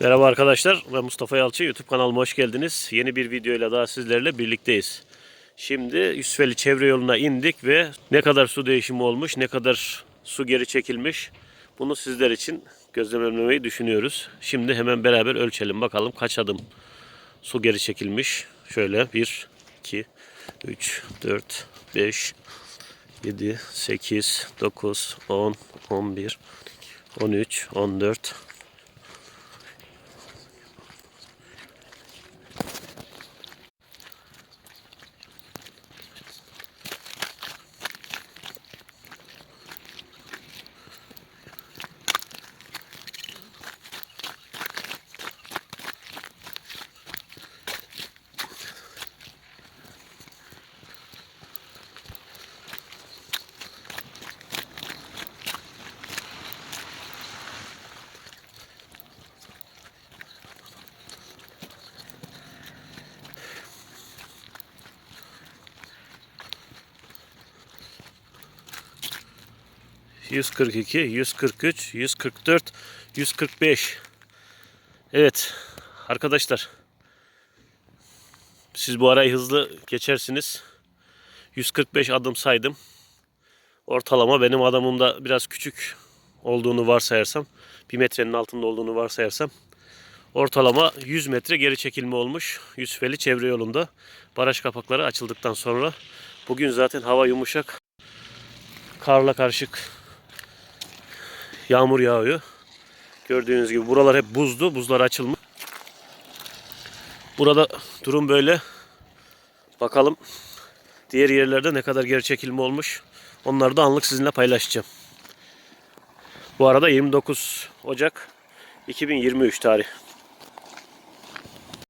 Merhaba arkadaşlar. Ben Mustafa Yalçın. YouTube kanalıma hoş geldiniz. Yeni bir videoyla daha sizlerle birlikteyiz. Şimdi Yusufeli çevre yoluna indik ve ne kadar su değişimi olmuş, ne kadar su geri çekilmiş bunu sizler için gözlemlemeyi düşünüyoruz. Şimdi hemen beraber ölçelim bakalım kaç adım su geri çekilmiş. Şöyle 1, 2, 3, 4, 5, 7, 8, 9, 10, 11, 13, 14, 142, 143, 144, 145. Evet arkadaşlar. Siz bu arayı hızlı geçersiniz. 145 adım saydım. Ortalama benim adamımda biraz küçük olduğunu varsayarsam, bir metrenin altında olduğunu varsayarsam ortalama 100 metre geri çekilme olmuş Yusufeli çevre yolunda. Baraj kapakları açıldıktan sonra bugün zaten hava yumuşak. Karla karışık yağmur yağıyor. Gördüğünüz gibi buralar hep buzdu. Buzlar açılmış. Burada durum böyle. Bakalım diğer yerlerde ne kadar geri çekilme olmuş. Onları da anlık sizinle paylaşacağım. Bu arada 29 Ocak 2023 tarih.